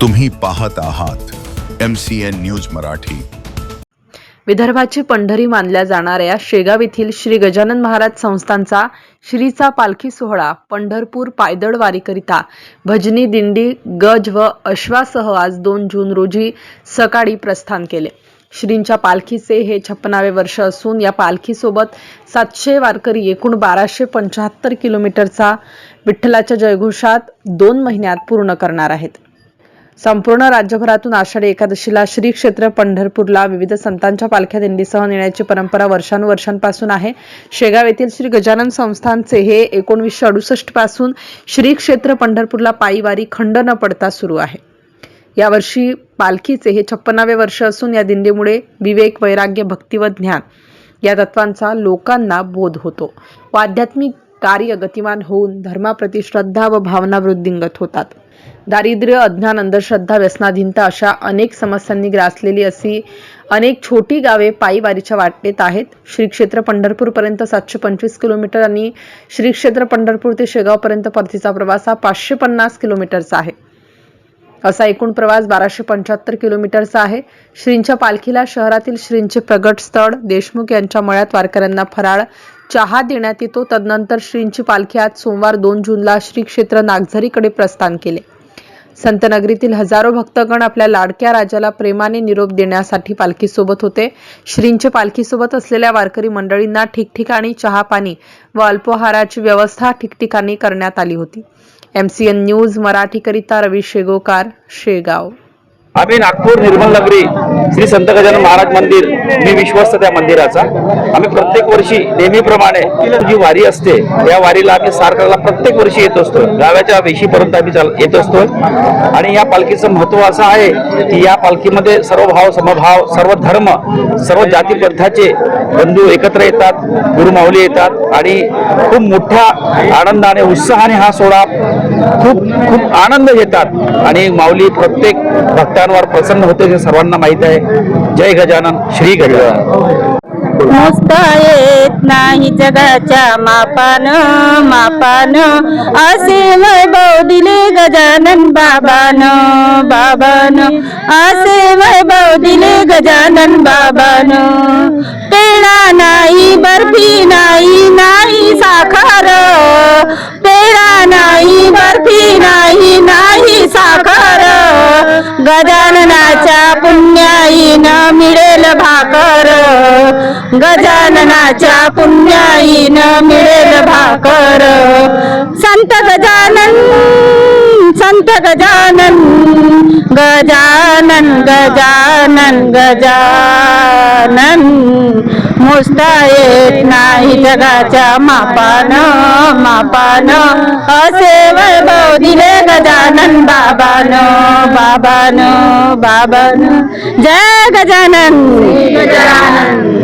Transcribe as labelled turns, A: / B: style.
A: तुम्ही पाहत आहात M C N news Marathi.
B: विदर्भाची पंढरी मानल्या जाणाऱ्या शेगाव येथील श्री गजानन महाराज संस्थांचा श्रीचा पालखी सोहळा पंढरपूर पायदळ वारीकरिता भजनी दिंडी गज व अश्वासह आज दोन जून रोजी सकाळी प्रस्थान केले. श्रींच्या पालखीचे हे छप्पनावे वर्ष असून या पालखीसोबत सातशे वारकरी एकूण बाराशे पंच्याहत्तर किलोमीटरचा विठ्ठलाच्या जयघोषात दोन महिन्यात पूर्ण करणार आहेत. संपूर्ण राज्यभरातून आषाढी एकादशीला श्री क्षेत्र पंढरपूरला विविध संतांच्या पालख्या दिंडीसह नेण्याची परंपरा वर्षानुवर्षांपासून आहे. शेगाव येथील श्री गजानन संस्थानचे हे एकोणवीसशे अडुसष्टपासून श्री क्षेत्र पंढरपूरला पायीवारी खंड न पडता सुरू आहे. यावर्षी पालखीचे हे छप्पनावे वर्ष असून या दिंडीमुळे विवेक वैराग्य भक्ती व ज्ञान या तत्वांचा लोकांना बोध होतो. व आध्यात्मिक कार्य गतिमान होऊन धर्माप्रती श्रद्धा व भावना वृद्धिंगत होतात. दारिद्र्य अज्ञान अंधश्रद्धा व्यसनाधीनता अशा अनेक समस्यांनी ग्रासलेली अशी अनेक छोटी गावे पायीवारीच्या वाटेत आहेत. श्री क्षेत्र पंढरपूरपर्यंत सातशे पंचवीस किलोमीटर आणि श्री क्षेत्र पंढरपूर ते शेगावपर्यंत परतीचा प्रवास हा पाचशे पन्नास किलोमीटरचा आहे. असा एकूण प्रवास बाराशे पंच्याहत्तर किलोमीटरचा आहे. श्रींच्या पालखीला शहरातील श्रींचे प्रगट स्थळ देशमुख यांच्या मळ्यात वारकऱ्यांना फराळ चहा देण्यात येतो. तदनंतर श्रींची पालखी आज सोमवार दोन जूनला श्री क्षेत्र नागझरीकडे प्रस्थान केले. संतनगरीतील हजारो भक्तगण आपल्या लाडक्या राजाला प्रेमाने निरोप देण्यासाठी पालखीसोबत होते. श्रींचे पालखीसोबत असलेल्या वारकरी मंडळींना ठिकठिकाणी चहा पाणी व अल्पोहाराची व्यवस्था ठिकठिकाणी करण्यात आली होती. एम सी एन न्यूज मराठीकरिता रवी शेगोकार शेगाव.
C: आम्ही नागपूर निर्मल नगरी श्री संत गजानन महाराज मंदिर मी विश्वस्त त्या मंदिराचा. आम्ही प्रत्येक वर्षी नेहमीप्रमाणे जी वारी असते या वारीला आम्ही सारखाला प्रत्येक वर्षी येत असतो. गावाच्या वेशीपर्यंत आम्ही चाल येत असतो. आणि या पालखीचं महत्त्व असं आहे की या पालखीमध्ये सर्व भाव समभाव सर्व धर्म सर्व जाती बंधू एकत्र येतात गुरुमाऊली येतात आणि खूप मोठ्या आनंदाने उत्साहाने हा सोहळा खूप खूप आनंद घेतात. आणि माऊली प्रत्येक भक्तांवर प्रसन्न होते हे सर्वांना माहीत आहे. जय गजानन श्री गजानन.
D: मोजता येत नाही जगाच्या मापान मापान. असे वैभव दिले गजानन बाबान बाबान. असे वैभव दिले गजानन बाबान. पेढा नाही बर्फी नाही नाही साखर. गजाननाच्या पुण्याईन मिळेल भाकर. गजाननाच्या पुण्याईन मिळेल भाकर. संत गजानन संत गजानन गजानन गजानन गजानन. मोजता येत नाही जगाच्या मापान मापान. असे वैभव दिले गजानन बाबान बाबान बाबान. जय गजानन. गजानन.